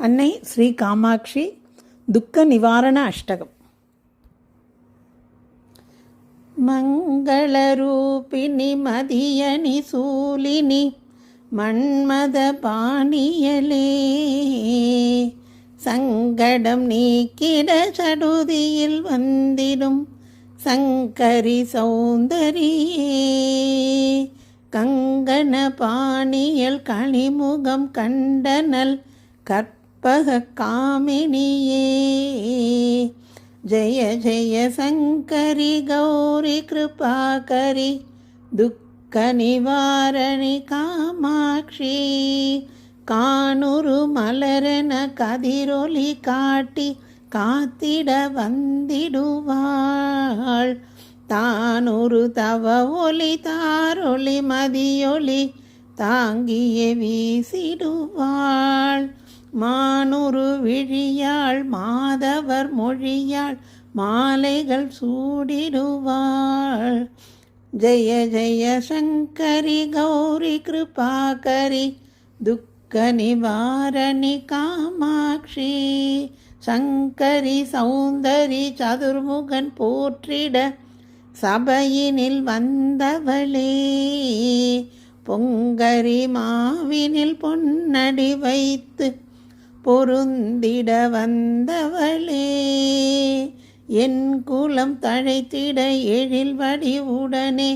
அன்னை ஸ்ரீ காமாட்சி துக்க நிவாரண அஷ்டகம். மங்களரூபிணி மதியனி சூலினி மன்மத பாணியலே சங்கடம் நீக்கிட சடுதியில் வந்திடும் சங்கரி சௌந்தரியே கங்கண பாணியல் கனிமுகம் கண்டனல் கற்ப கற்பக காமினியே. ஜெய ஜெய சங்கரி கௌரி கிருபாகரி துக்க நிவாரணி காமாட்சி காணுரு மலரன கதிரொலி காட்டி காத்திட வந்திடுவாள். தானொரு தவ ஒளி தாரொளி மதியொளி தாங்கிய வீசிடுவாள். மானுரு விழியாள் மாதவர் மொழியாள் மாலைகள் சூடிடுவாள். ஜெய ஜெய சங்கரி கௌரி கிருபாகரி துக்க நிவாரணி காமாட்சி சங்கரி சௌந்தரி சதுர்முகன் போற்றிட சபையினில் வந்தவளே. பொங்கரி மாவினில் பொன்னடி வைத்து பொருந்திட வந்தவளே என் குலம் தழைத்திட எழில் வடிவுடனே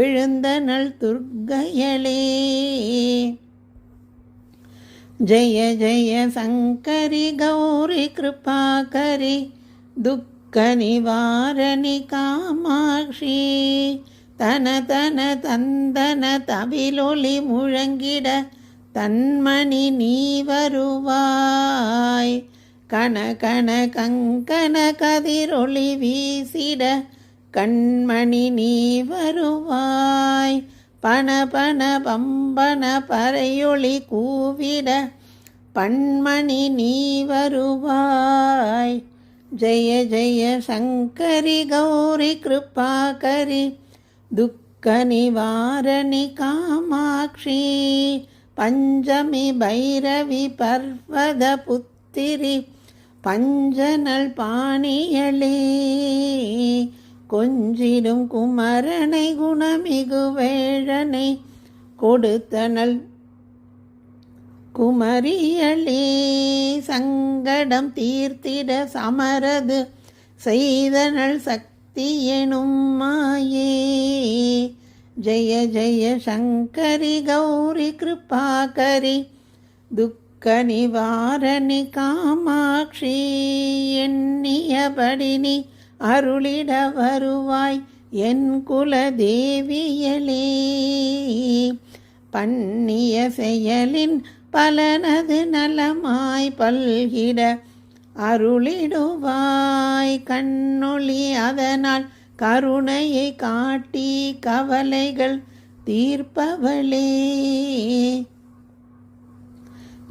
எழுந்தனள் துர்கயலே ஜெய ஜெய சங்கரி கௌரி கிருபாகரி துக்க நிவாரணி காமாட்சி தன தன தந்தன தவிலொலி முழங்கிட தன்மணி நீ வருவாய். கண கண கங்கன கதிரொளி வீசிட கண்மணி நீ வருவாய். பண பண பம்பன பறையொளி கூவிட பண்மணி நீ வருவாய். ஜெய ஜெய சங்கரி கௌரி கிருபாகரி துக்க நிவாரணி காமாட்சி பஞ்சமி பைரவி பர்வத புத்திரி பஞ்சனல் பாணியலே. கொஞ்சிடும் குமரனை குணமிகு வேழனை கொடுத்தனல் குமரியலே. சங்கடம் தீர்த்திட சமரது செய்தனல் சக்தி எனும் மாயே. ஜெய ஜெய சங்கரி கௌரி கிருபாகரி துக்க நிவாரணி காமாட்சி எண்ணியபடினி அருளிட வருவாய் என் குல தேவியலே பண்ணிய செயலின் பலனது நலமாய் பல்கிட அருளிடுவாய் கண்ணொளி அதனால் கருணையை காட்டி கவலைகள் தீர்ப்பவளே.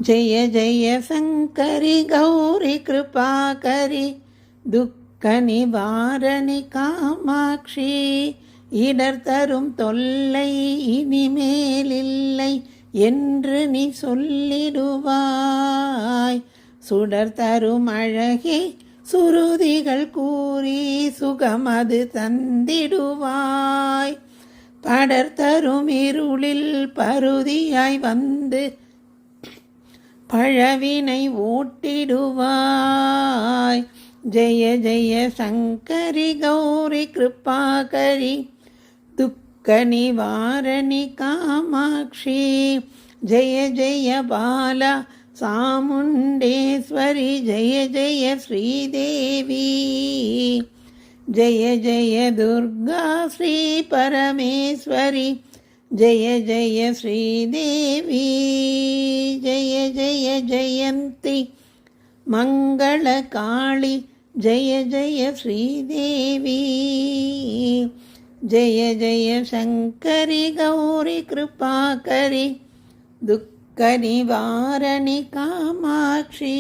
ஜெய ஜெய சங்கரி கௌரி கிருபாகரி துக்க நிவாரணி காமாட்சி இடர் தரும் தொல்லை இனிமேலில்லை என்று நீ சொல்லிடுவாய். சுடர் தரும் அழகே சுருதிகள் கூறி சுகமது தந்திடுவாய். படர் தரும் இருளில் பருதியாய் வந்து பழவினை ஓட்டிடுவாய். ஜெய ஜெய சங்கரி கௌரி கிருப்பாகரி துக்க நிவாரணி காமாட்சி. ஜெய ஜெய பாலா சாமுண்டேஸ்வரி ஜெய ஜெய ஸ்ரீதேவி. ஜெய ஜெய துர்கா ஸ்ரீ பரமேஸ்வரி. ஜெய ஜெய ஸ்ரீதேவி. ஜெய ஜெய ஜெயந்தி. மங்கள காளி ஜெய ஜெய ஸ்ரீதேவி. ஜெய ஜெய சங்கரி கௌரி கிருபாகரி. துக் நிவாரணி காமாட்சி